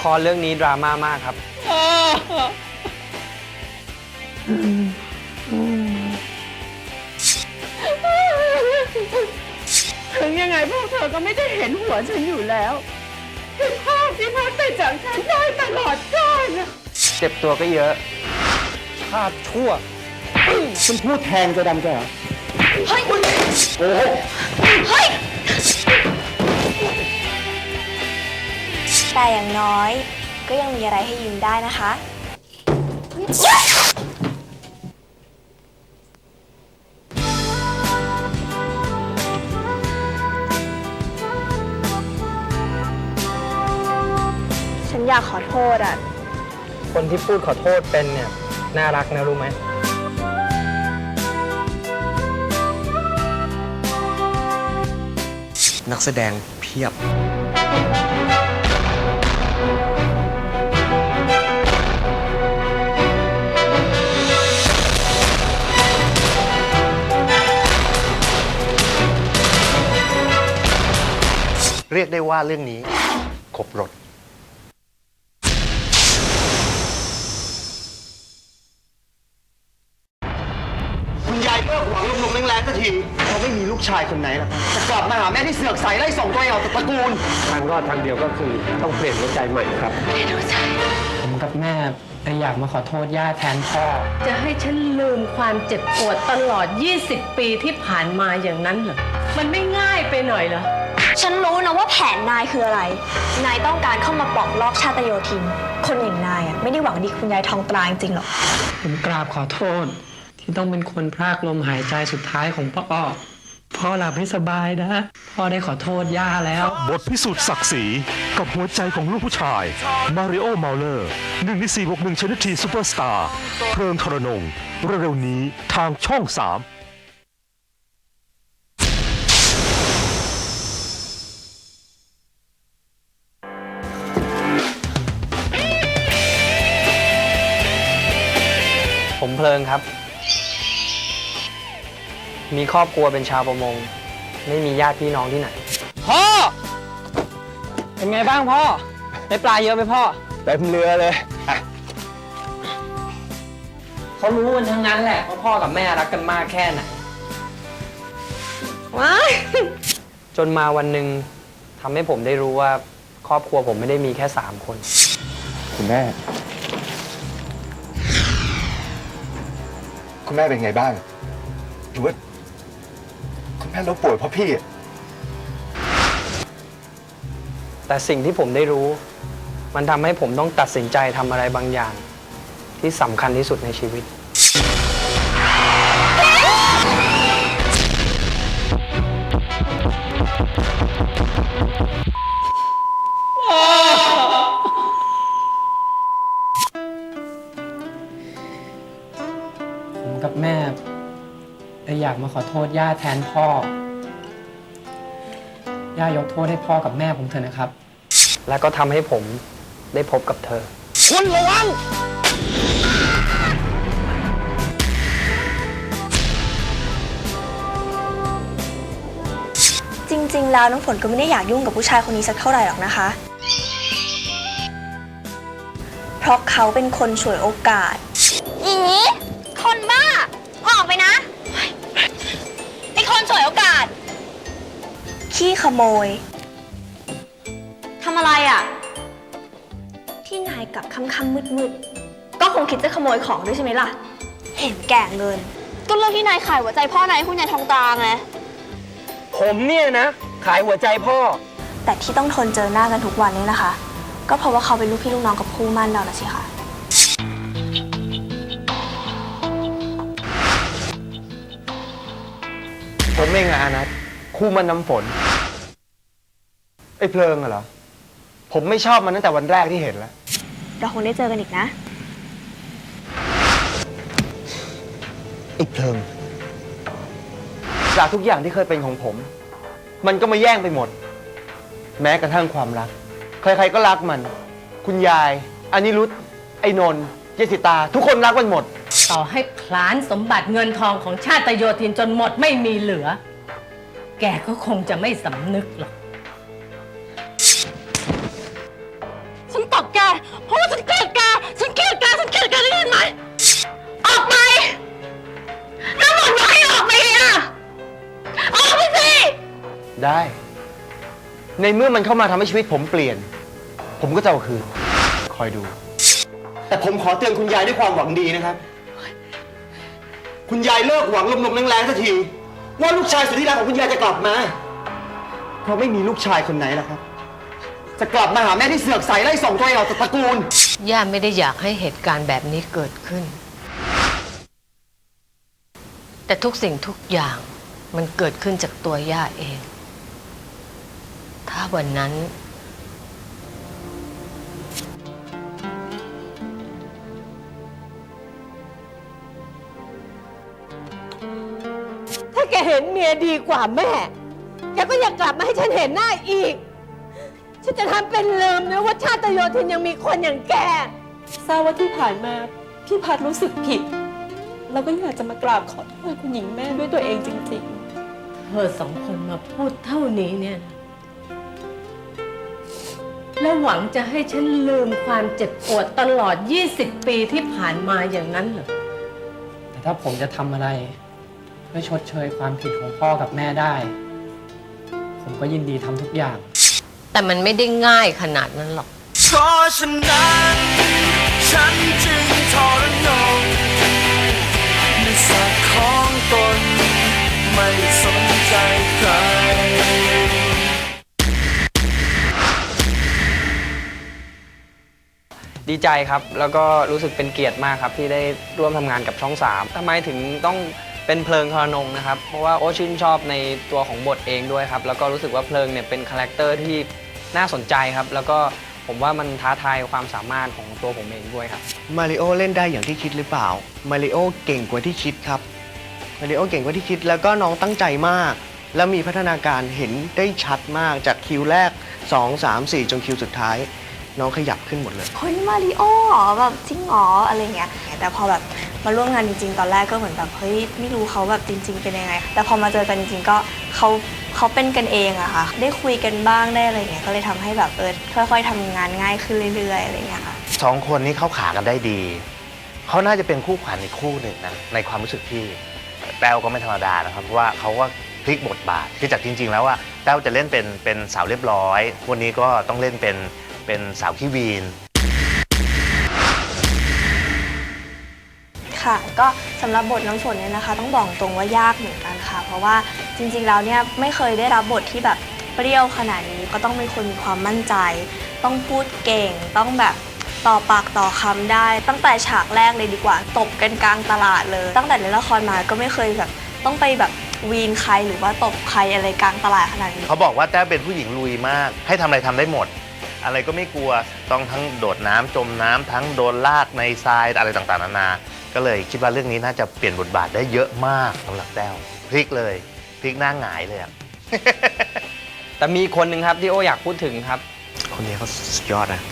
ครเรื่องนี้ดราม่ามากครับ ถึงยังไงพวกเธอก็ไม่ได้เห็นหัวฉันอยู่แล้วเป็นภาพที่พัดไปจากฉันได้ตลอดกาลนะเจ็บตัวก็เยอะชาติชั่ว คุณพูดแทนจะดำแกเหรอ เฮ้ย โอ้โห เฮ้ย แต่อย่างน้อยก็ยังมีอะไรให้ยิ้มได้นะคะ ฉันอยากขอโทษอะคนที่พูดขอโทษเป็นเนี่ย น่ารักนะรู้ไหม นักแสดงเพียบ เรียกได้ว่าเรื่องนี้ครบรถ คุณยายเลิกหวังลมๆแรงๆสักทีเขาไม่มีลูกชายคนไหนหรอกจะกลับมาหาแม่ที่เสือกใส่ไล่ส่งตัวเองออกจากตระกูล ทางรอดทางเดียวก็คือต้องเปลี่ยนหัวใจใหม่ครับ ผมกับแม่อยากมาขอโทษย่าแทนพ่อ จะให้ฉันลืมความเจ็บปวดตลอด 20 ปีที่ผ่านมาอย่างนั้นเหรอ มันไม่ง่ายไปหน่อยเหรอ ฉันรู้นะว่าแผนนายคืออะไร นายต้องการเข้ามาปอกลอกชาติโยธิน คนอย่างนายอะไม่ได้หวังดีคุณยายทองตรายจริงหรอก ผมกราบขอโทษ ที่ต้องเป็นคนพรากลมหายใจสุดท้ายของพ่ออ้อพ่อหลับให้สบายนะ พ่อได้ขอโทษย่าแล้ว บทพิสูจน์ศักดิ์ศรีกับหัวใจของลูกผู้ชาย มาริโอเมลเลอร์หนึ่งในสี่บวกหนึ่งชนิดทีซูเปอร์สตาร์ เพลิงทรนง เร็วๆนี้ทางช่องสาม ลิงครับ มีครอบครัวเป็นชาวประมง ไม่มีญาติพี่น้องที่ไหน พ่อ เป็นไงบ้างพ่อ ได้ปลาเยอะไหมพ่อ เต็มเรือเลยเขารู้กันทั้งนั้นแหละว่าพ่อกับแม่รักกันมากแค่ไหนจนมาวันหนึ่งทำให้ผมได้รู้ว่า ครอบครัวผมไม่ได้มีแค่สามคน คุณแม่ คุณแม่เป็นไงบ้าง หรือว่า คุณแม่ล้มป่วยเพราะพี่อะแต่สิ่งที่ผมได้รู้ มันทำให้ผมต้องตัดสินใจทำอะไรบางอย่าง ที่สำคัญที่สุดในชีวิต กับแม่เลยอยากมาขอโทษย่าแทนพ่อ ย่ายกโทษให้พ่อกับแม่ผมเถอะนะครับ แล้วก็ทำให้ผมได้พบกับเธอ คุณระวัง จริง ๆ แล้วน้ำฝนก็ไม่ได้อยากยุ่งกับผู้ชายคนนี้สักเท่าไหร่หรอกนะคะ เพราะเขาเป็นคนฉวยโอกาสอีคน ขี้ขโมย ทำอะไรอะ ที่นายกลับค่ำๆมืดๆ ก็คงคิดจะขโมยของด้วยใช่ไหมล่ะ เห็นแก่เงิน ก็เรื่องที่นายขายหัวใจพ่อนายให้คุณยายทองตาไง ผมเนี่ยนะ ขายหัวใจพ่อ แต่ที่ต้องทนเจอหน้ากันทุกวันนี้นะคะ ก็เพราะว่าเขาเป็นลูกพี่ลูกน้องกับคู่มั่นเรานะสิคะ ผมเองอะอานัท คู่มันน้ำฝน ไอ้เพลิงอะเหรอ ผมไม่ชอบมันตั้งแต่วันแรกที่เห็นแล้ว เราคงได้เจอกันอีกนะ ไอ้เพลิง จากทุกอย่างที่เคยเป็นของผม มันก็มาแย่งไปหมด แม้กระทั่งความรัก ใครๆก็รักมัน คุณยายอานิรุตไอ้นนท์เยสิตา ทุกคนรักมันหมด ต่อให้คลานสมบัติเงินทองของชาติโยธินจนหมดไม่มีเหลือ แกก็คงจะไม่สำนึกหรอก ฉันตอบแก เพราะว่าฉันเกลียดแก ฉันเกลียดแก ฉันเกลียดแกได้ยินไหม ออกไปแล้วบอกว่ให้ออกไปอะ ออกไปสิ ได้ ในเมื่อมันเข้ามาทำให้ชีวิตผมเปลี่ยน ผมก็จะเอาคืน คอยดู แต่ผมขอเตือนคุณยายด้วยความหวังดีนะครับ คุณยายเลิกหวังลมๆแรงๆสักที ว่าลูกชายสุดที่รักของคุณยายจะกลับมา เพราะไม่มีลูกชายคนไหนล่ะครับ จะกลับมาหาแม่ที่เสือกใส่ไล่ส่งตัวเองออกจากตระกูล ย่าไม่ได้อยากให้เหตุการณ์แบบนี้เกิดขึ้น แต่ทุกสิ่งทุกอย่างมันเกิดขึ้นจากตัวย่าเอง ถ้าวันนั้น แกเห็นเมียดีกว่าแม่ แกก็อย่ากลับมาให้ฉันเห็นหน้าอีก ฉันจะทำเป็นลืมนะว่าชาติโยธินยังมีคนอย่างแก ทราบว่าที่ผ่านมาพี่พัดรู้สึกผิดแล้วก็อยากจะมากราบขอโทษคุณหญิงแม่ด้วยตัวเองจริงๆเธอสองคนมาพูดเท่านี้เนี่ยนะแล้วหวังจะให้ฉันลืมความเจ็บปวดตลอด 20 ปีที่ผ่านมาอย่างนั้นเหรอ แต่ถ้าผมจะทำอะไร เพื่อชดเชยความผิดของพ่อกับแม่ได้ ผมก็ยินดีทำทุกอย่าง แต่มันไม่ได้ง่ายขนาดนั้นหรอก เพราะฉะนั้นฉันจึงทรนงในสัตว์ของตนไม่สนใจใคร ดีใจครับ แล้วก็รู้สึกเป็นเกียรติมากครับที่ได้ร่วมทำงานกับช่อง 3ทำไมถึงต้อง เป็นเพลิงทรนงนะครับ เพราะว่าโอ้ชื่นชอบในตัวของบทเองด้วยครับ แล้วก็รู้สึกว่าเพลิงเนี่ยเป็นคาแรคเตอร์ที่น่าสนใจครับ แล้วก็ผมว่ามันท้าทายความสามารถของตัวผมเองด้วยครับ มาริโอเล่นได้อย่างที่คิดหรือเปล่า มาริโอเก่งกว่าที่คิดครับ มาริโอเก่งกว่าที่คิด แล้วก็น้องตั้งใจมาก แล้วมีพัฒนาการเห็นได้ชัดมากจากคิวแรก 2 3 4 จนคิวสุดท้าย น้องขยับขึ้นหมดเลย เฮ้ยมาริโอเหรอแบบจริงเหรออะไรเงี้ยแต่พอแบบ มาร่วมงานจริง ๆ ตอนแรกก็เหมือนแบบเฮ้ยไม่รู้เขาแบบจริง ๆ เป็นยังไง แต่พอมาเจอกันจริง ๆ ก็เขาเขาเป็นกันเองอะค่ะ ได้คุยกันบ้างได้อะไรเงี้ยก็เลยทำให้แบบเออค่อย ๆทำงานง่ายขึ้นเรื่อยๆอะไรเงี้ยค่ะ สองคนนี้เข้าขากันได้ดี เขาน่าจะเป็นคู่ขวัญอีกคู่หนึ่งนะในความรู้สึกที่แต้วก็ไม่ธรรมดานะครับเพราะว่าเขาก็พลิกบทบาทคือจากจริง ๆ แล้วว่าแต้วจะเล่นเป็นเป็นสาวเรียบร้อยวันนี้ก็ต้องเล่นเป็นเป็นสาวขี้วีน ค่ะ ก็สำหรับบทน้ำฝนเนี่ยนะคะ ต้องบอกตรงว่ายากเหมือนกันค่ะ เพราะว่าจริงๆแล้วเนี่ยไม่เคยได้รับบทที่แบบเปรี้ยวขนาดนี้ก็ต้องเป็นคนมีความมั่นใจ ต้องพูดเก่ง ต้องแบบต่อปากต่อคำได้ ตั้งแต่ฉากแรกเลยดีกว่า ตบกันกลางตลาดเลย ตั้งแต่ในละครมาก็ไม่เคยแบบต้องไปแบบวีนใครหรือว่าตบใครอะไรกลางตลาดขนาดนี้เขาบอกว่าแต้วเป็นผู้หญิงลุยมาก ให้ทำอะไรทำได้หมด อะไรก็ไม่กลัวต้องทั้งโดดน้ำจมน้ำทั้งโดนลากในทรายอะไรต่างๆนานา ก็เลยคิดว่าเรื่องนี้น่าจะเปลี่ยนบทบาทได้เยอะมากสำหรับแต้วพลิกเลยพลิกหน้าหงายเลยอะ แต่มีคนหนึ่งครับที่โอ้อยากพูดถึงครับ คนนี้เขาสุดยอดนะ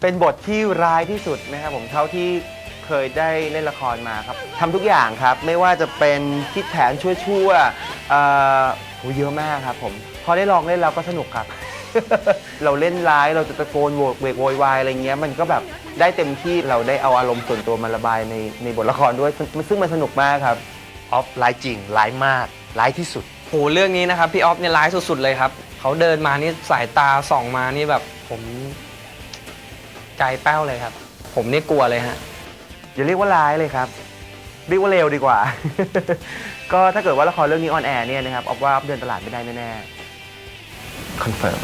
เป็นบทที่ร้ายที่สุดนะครับผมเท่าที่เคยได้เล่นละครมาครับทำทุกอย่างครับ ไม่ว่าจะเป็นคิดแผนชั่วๆเอ่อโหเยอะมากครับผม พอได้ลองเล่นแล้วก็สนุกครับ เราเล่นร้ายเราจะตะโกนโวกเวกโวยวายอะไรเงี้ยมันก็แบบได้เต็มที่เราได้เอาอารมณ์ส่วนตัวมาระบายในในบทละครด้วยซึ่งซึ่งมันสนุกมากครับออฟร้ายจริงร้ายมากร้ายที่สุดโหเรื่องนี้นะครับพี่ออฟเนี่ยร้ายสุดๆเลยครับเขาเดินมานี่สายตาส่องมานี่แบบผมใจแป้วเลยครับ ผมนี่กลัวเลยฮะอย่าเรียกว่าร้ายเลยครับเรียกว่าเลวดีกว่า ก็ถ้าเกิดว่าละครเรื่องนี้ออนแอร์เนี่ยนะครับออกว่าเดินตลาดไม่ได้แน่ๆคอนเฟิร์ม